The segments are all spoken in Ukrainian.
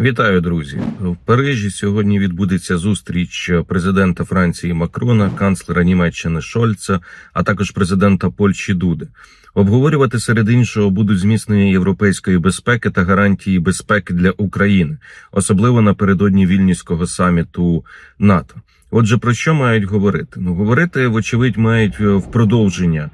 Вітаю, друзі. В Парижі сьогодні відбудеться зустріч президента Франції Макрона, канцлера Німеччини Шольца, а також президента Польщі Дуди. Обговорювати серед іншого будуть зміцнення європейської безпеки та гарантії безпеки для України, особливо напередодні вільнівського саміту НАТО. Отже, про що мають говорити? Ну, говорити, вочевидь, мають е, в продовження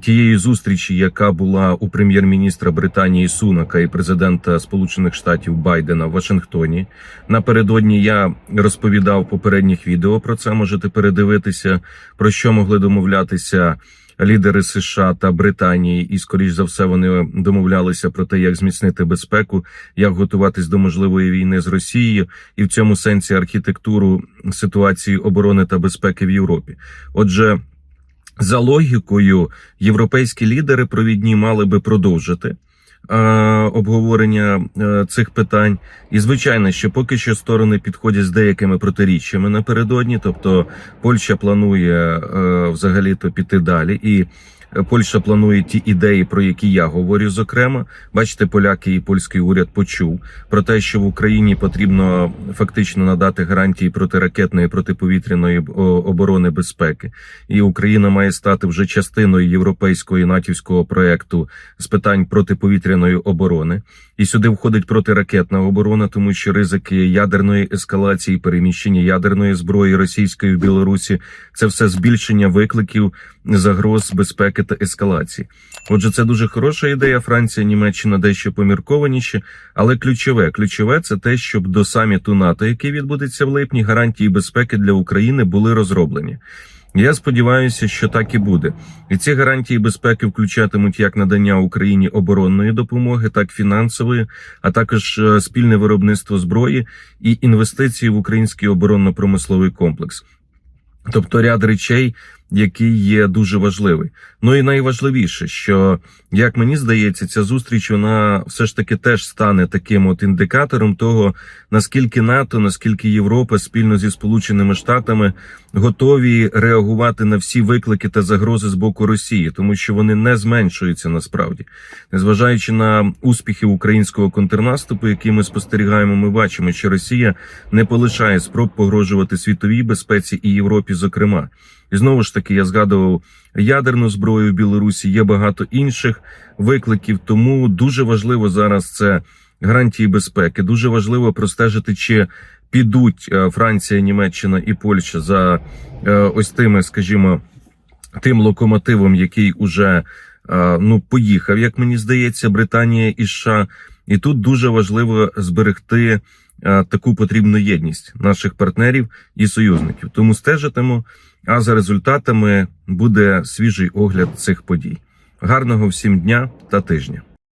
тієї зустрічі, яка була у прем'єр-міністра Британії Сунака і президента Сполучених Штатів Байдена в Вашингтоні. Напередодні я розповідав попередніх відео про це. Можете передивитися, про що могли домовлятися. Лідери США та Британії, і скоріш за все вони домовлялися про те, як зміцнити безпеку, як готуватись до можливої війни з Росією, і в цьому сенсі архітектуру ситуації оборони та безпеки в Європі. Отже, за логікою, європейські лідери провідні мали би продовжити е, обговорення е, цих питань. І звичайно, що поки що сторони підходять з деякими протиріччями напередодні. Тобто Польща планує е, взагалі-то піти далі і. Польща планує ті ідеї, про які я говорю. Зокрема, бачите, поляки і польський уряд почув про те, що в Україні потрібно фактично надати гарантії протиракетної протиповітряної оборони безпеки, і Україна має стати вже частиною європейського і натівського проекту з питань протиповітряної оборони. І сюди входить протиракетна оборона, тому що ризики ядерної ескалації, переміщення ядерної зброї російської в Білорусі це все збільшення викликів загроз безпеки та ескалації. Отже, це дуже хороша ідея. Франція, Німеччина дещо поміркованіші, але ключове ключове це те, щоб до саміту НАТО, який відбудеться в липні, гарантії безпеки для України були розроблені. Я сподіваюся, що так і буде, і ці гарантії безпеки включатимуть як надання Україні оборонної допомоги, так і фінансової, а також е, спільне виробництво зброї і інвестиції в український оборонно-промисловий комплекс. Тобто ряд речей, який є дуже важливий. Ну і найважливіше, що як мені здається, ця зустріч вона все ж таки теж стане таким от індикатором того, наскільки НАТО, наскільки Європа спільно зі Сполученими Штатами готові реагувати на всі виклики та загрози з боку Росії, тому що вони не зменшуються насправді, незважаючи на успіхи українського контрнаступу, які ми спостерігаємо, ми бачимо, що Росія не полишає спроб погрожувати світовій безпеці і Європі, зокрема. І знову ж таки я згадував ядерну зброю в Білорусі. Є багато інших викликів. Тому дуже важливо зараз це гарантії безпеки. Дуже важливо простежити, чи підуть е, Франція, Німеччина і Польща за е, ось тими, скажімо, тим локомотивом, який уже е, ну поїхав, як мені здається, Британія і США. І тут дуже важливо зберегти таку потрібну єдність наших партнерів і союзників. Тому стежитиму. А за результатами буде свіжий огляд цих подій. Гарного всім дня та тижня.